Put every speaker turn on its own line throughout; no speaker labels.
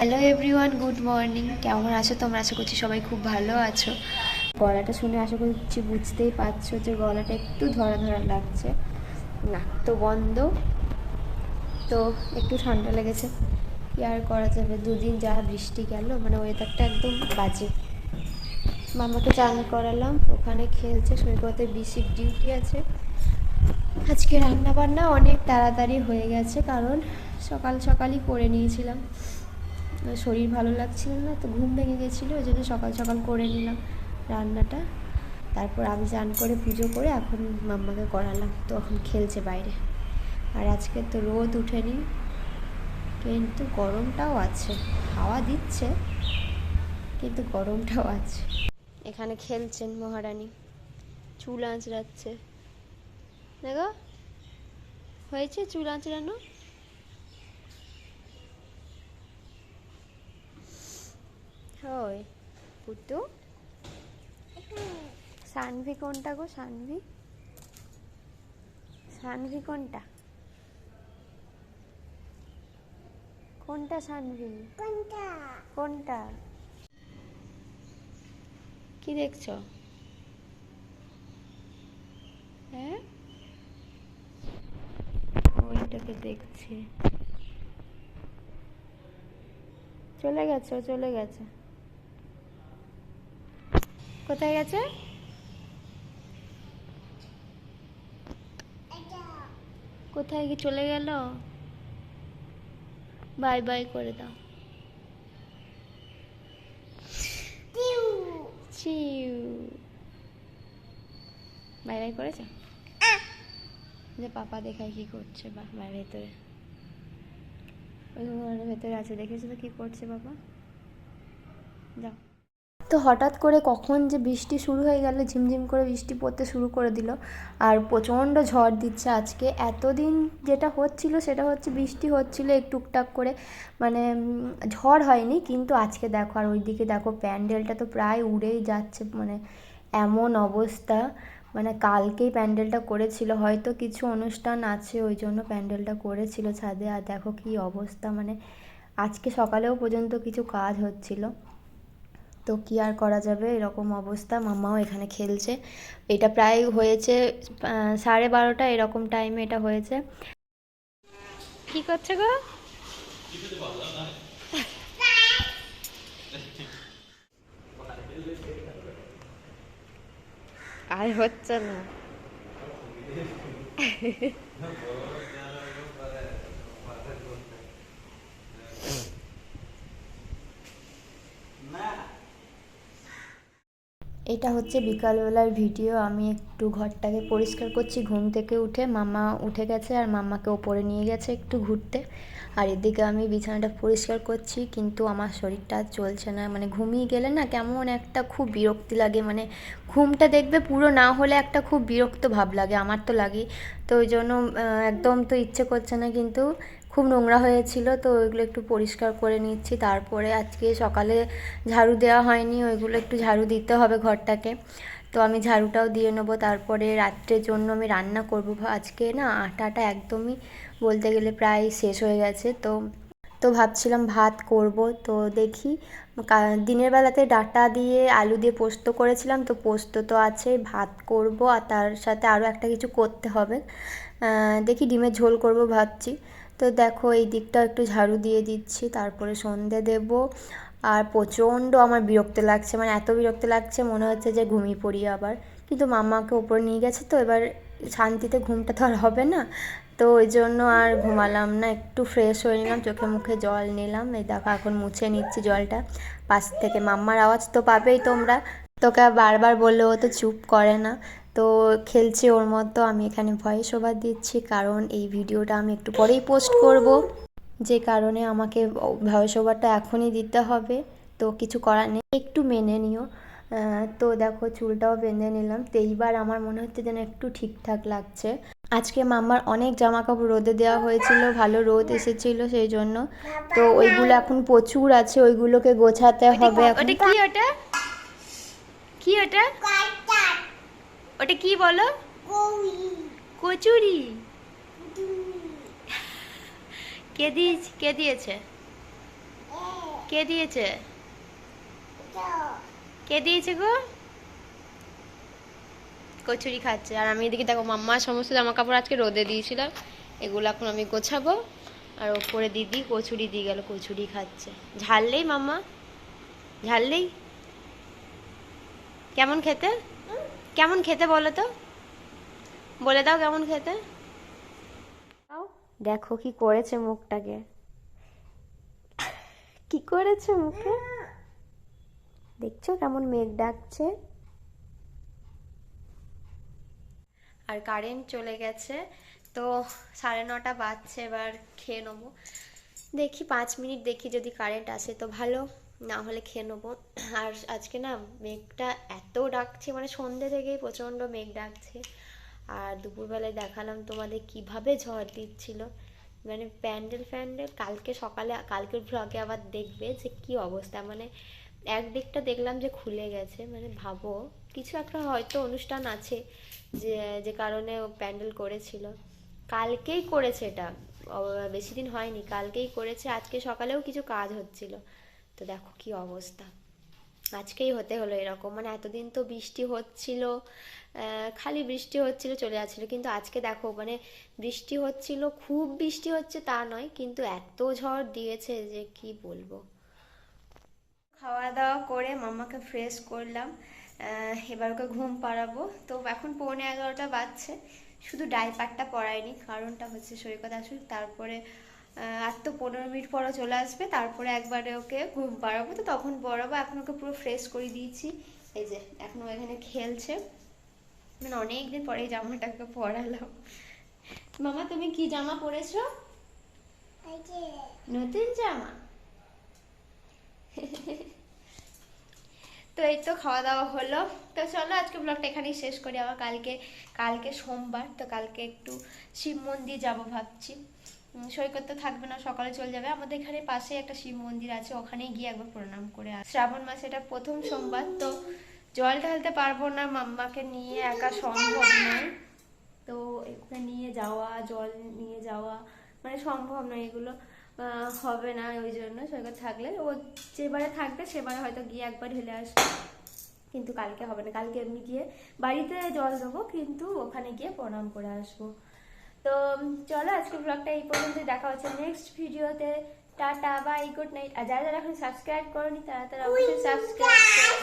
Hello everyone good morning কেমন আছো তোমরা? আশা করছি সবাই খুব ভালো আছো। গলাটা শুনে আশা করছি বুঝতেই পারছ যে গলাটা একটু ধরা ধরা লাগছে। নাক তো বন্ধ। তো একটু ঠান্ডা লেগেছে। কি আর করা যাবে? দুদিন যা বৃষ্টি গেল মানে ওয়েদারটা একদম বাজে। মামাকে চান করালাম, ওখানে খেলছে, সৈকতে বিসিক ডিউটি আছে। আজকে রান্না বান্না অনেক তাড়াতাড়ি হয়ে গেছে, কারণ সকাল সকালই করে নিয়েছিলাম। শরীর ভালো লাগছিল না, তো ঘুম ভেঙে গেছিল, ওই জন্য সকাল সকাল করে নিলাম রান্নাটা। তারপর আমি চান করে পুজো করে এখন মাম্মাকে করালাম, তো এখন খেলছে বাইরে। আর আজকে তো রোদ উঠেনি, কিন্তু গরমটাও আছে, হাওয়া দিচ্ছে, কিন্তু গরমটাও আছে। এখানে খেলছেন মহারানী, চুল আঁচড়াচ্ছে। দেখো, হয়েছে চুল আঁচড়ানো? ওই পুটু সানভি কোনটা গো সানভি? সানভি কোনটা? কোনটা সানভি? কোনটা? কোনটা? কি দেখছ? হ্যাঁ? ওইটাকে দেখছি। চলে গেছে চলে গেছে। কোথায় গেছে কোথায় কি চলে গেল? বাই বাই করে দাও। বাই বাই করেছে? যে পাপা দেখায় কি করছে বা বাই ভেতরে ওই ঘরের ভেতরে আছে দেখেছ তো কি করছে বাবা যাও। তো হঠাৎ করে কখন যে বৃষ্টি শুরু হয়ে গেল, ঝিমঝিম করে বৃষ্টি পড়তে শুরু করে দিল। আর প্রচণ্ড ঝড় দিচ্ছে আজকে। এতদিন যেটা হচ্ছিল সেটা হচ্ছে বৃষ্টি হচ্ছিল একটু টুকটাক করে। মানে ঝড় হয়নি, কিন্তু আজকে দেখো, আর ওইদিকে দেখো, প্যান্ডেলটা তো প্রায় উড়েই যাচ্ছে। মানে এমন অবস্থা। মানে কালকেই প্যান্ডেলটা করেছিল, হয়তো কিছু অনুষ্ঠান আছে, ওই জন্য প্যান্ডেলটা করেছিল ছাদে। আর দেখো কি অবস্থা। মানে আজকে সকালেও পর্যন্ত কিছু কাজ হচ্ছিল। তো কি আর করা যাবে? এরকম অবস্থা। মাম্মাও এখানে খেলছে। এটা প্রায় হয়েছে সাড়ে বারোটা এরকম টাইমে এটা হয়েছে। কি করছে গো? আর হচ্ছে না। এটা হচ্ছে বিকালবেলার ভিডিও। আমি একটু ঘরটাকে পরিষ্কার করছি। ঘুম থেকে উঠে মামা উঠে গেছে আর মামাকে ওপরে নিয়ে গেছে একটু ঘুরতে। আর এদিকে আমি বিছানাটা পরিষ্কার করছি, কিন্তু আমার শরীরটা চলছে না। মানে ঘুমিয়ে গেলে না কেমন একটা খুব বিরক্তি লাগে। মানে ঘুমটা দেখবে পুরো না হলে একটা খুব বিরক্ত ভাব লাগে। আমার তো লাগে তো ওই জন্য একদম তো ইচ্ছে করছে না, কিন্তু খুব নোংরা হয়েছিল, তো ওইগুলো একটু পরিষ্কার করে নিচ্ছি। তারপরে আজকে সকালে ঝাড়ু দেওয়া হয়নি, ওইগুলো একটু ঝাড়ু দিতে হবে ঘরটাকে। তো আমি ঝাড়ুটাও দিয়ে নেব। তারপরে রাত্রের জন্য আমি রান্না করব। আজকে না আটাটা একদমই বলতে গেলে প্রায় শেষ হয়ে গেছে। তো তো ভাবছিলাম ভাত করব। তো দেখি দিনের বেলাতে ডাটা দিয়ে আলু দিয়ে পোস্ত করেছিলাম। তো পোস্ত তো আছে, ভাত করব। আর তার সাথে আরও একটা কিছু করতে হবে। দেখি ডিমের ঝোল করব ভাবছি। তো দেখো এই দিকটা একটু ঝাড়ু দিয়ে দিচ্ছি, তারপরে সন্ধে দেব। আর প্রচণ্ড আমার বিরক্ত লাগছে মানে এত বিরক্ত লাগছে মনে হচ্ছে যে ঘুমিয়ে পড়ি আবার। কিন্তু মামাকে ওপরে নিয়ে গেছে তো, এবার শান্তিতে ঘুমটা তো আর হবে না। তো ওই জন্য আর ঘুমালাম না, একটু ফ্রেশ হয়ে নিলাম, চোখে মুখে জল নিলাম। এই দেখো এখন মুছে নিচ্ছি জলটা। পাশ থেকে মাম্মার আওয়াজ তো পাবেই তোমরা। তোকে বারবার বললেও তো চুপ করে না। তো খেলছে ওর মতো আমি এখানে ভয়েস ওভার দিচ্ছি কারণ এই ভিডিওটা আমি একটু পরেই পোস্ট করব। যে কারণে আমাকে ভয়েস ওভারটা এখনই দিতে হবে তো কিছু করার নেই একটু মেনে নিও। তো দেখো চুলটাও বেঁধে নিলাম তো এইবার আমার মনে হচ্ছে যেন একটু ঠিকঠাক লাগছে। আজকে মাম্মার অনেক জামা কাপড় রোদে দেওয়া হয়েছিল ভালো রোদ এসেছিল সেই জন্য। তো ওইগুলো এখন প্রচুর আছে ওইগুলোকে গোছাতে হবে এখন।
কি ওটা? কি ওটা? ওটা কি বলো? কচুরি। কে দিয়েছে কে দিয়েছে?
কে দিয়েছে? কে দিয়েছে গো? কচুরি খাচ্ছে। আর আমি এদিকে দেখো মাম্মা সমস্ত জামা কাপড় আজকে রোদে দিয়েছিলাম এগুলো এখন আমি গোছাবো। আর ওপরে দিদি কচুরি দিয়ে গেল কচুরি খাচ্ছে। ঝাললেই মাম্মা? ঝাললেই কেমন খেতে? কেমন খেতে বলো তো? বলে দাও কেমন খেতে। দেখো কি করেছে মুখটাকে। কি করেছে মুখে? দেখছ কেমন মেঘ ডাকছে? আর কারেন্ট চলে গেছে তো সাড়ে নটা বাজছে এবার খেয়ে নেব। দেখি পাঁচ মিনিট দেখি যদি কারেন্ট আসে তো ভালো। না হলে খেয়ে নেব। আর আজকে না মেঘটা এত ডাকছে মানে সন্ধ্যে থেকেই প্রচণ্ড মেঘ ডাকছে। আর দুপুরবেলায় দেখালাম তোমাদের কীভাবে ঝড় দিচ্ছিল। মানে প্যান্ডেল ফ্যান্ডেল, কালকে সকালে, কালকের ভ্লগে আবার দেখবে যে কি অবস্থা। মানে একদিকটা দেখলাম যে খুলে গেছে মানে ভাবো, কিছু একটা হয়তো অনুষ্ঠান আছে যে যে কারণে ও প্যান্ডেল করেছিল। কালকেই করেছে এটা। বেশি দিন হয়নি, কালকেই করেছে। আজকে সকালেও কিছু কাজ হচ্ছিল। তো দেখো কি অবস্থা। আজকেই হতে হলো এরকম। মানে এতদিন তো বৃষ্টি হচ্ছিল খালি বৃষ্টি হচ্ছিল, চলে যাচ্ছিল। কিন্তু আজকে দেখো মানে বৃষ্টি হচ্ছিল, খুব বৃষ্টি হচ্ছে তা নয়, কিন্তু এত ঝড় দিয়েছে যে কি বলব। খাওয়া দাওয়া করে মাম্মাকে ফ্রেশ করলাম এবার ওকে ঘুম পাড়াবো। তো এখন পৌনে এগারোটা বাজছে, শুধু ডাইপারটা পরাইনি, কারণটা হচ্ছে সৈকত আসুক তারপরে আর তো পনেরো মিনিট পরও চলে আসবে তারপরে একবারে ওকে ঘুম পাড়াবো। তো তখন পড়াবো এখন ওকে পুরো ফ্রেশ করে দিয়েছি। এই যে এখন এখানে খেলছে। মানে অনেক দিন পরে এই জামাটাকে পরালাম। মামা তুমি কি জামা পরেছো? নতুন জামা? তো এই তো খাওয়া দাওয়া হলো। তো চলো আজকে ব্লগটা এখানেই শেষ করি। আবার কালকে কালকে সোমবার তো কালকে একটু শিব মন্দির যাব ভাবছি। সৈকত থাকবে না, সকালে চলে যাবে। আমাদের এখানে পাশে একটা শিব মন্দির আছে ওখানে গিয়ে একবার প্রণাম করে আস শ্রাবণ মাসে এটা প্রথম সোমবার, তো জল ঢালতে পারব না, মাম্মাকে নিয়ে একা সম্ভব নয়। তো এখানে নিয়ে যাওয়া, জল নিয়ে যাওয়া মানে সম্ভব নয় এগুলো। হবে না ওই জন্য সৈকত থাকলে। ও যেবারে থাকবে সেবারে হয়তো গিয়ে একবার ঢেলে আসবে। কিন্তু কালকে হবে না, কালকে এমনি গিয়ে বাড়িতে জল দেবো, কিন্তু ওখানে গিয়ে প্রণাম করে আসব। তো চলো আজকে ব্লগটা এই পর্যন্ত দেখা হচ্ছে নেক্সট ভিডিওতে টাটা বাই গুড নাইট আর যারা যারা এখন সাবস্ক্রাইব করনি তারা তারা অবশ্যই সাবস্ক্রাইব করে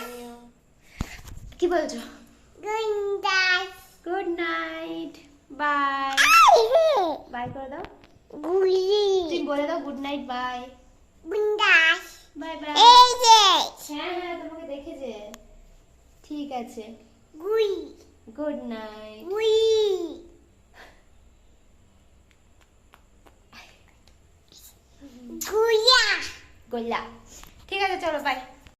কি বলছো? গুড নাইট বাই বাই করে দাও। তুমি বলে দাও good night bye bye bye হ্যাঁ হ্যাঁ তোমাকে দেখেছে। ঠিক আছে। গুড নাইট গোল্লা। ঠিক আছে চলো বাই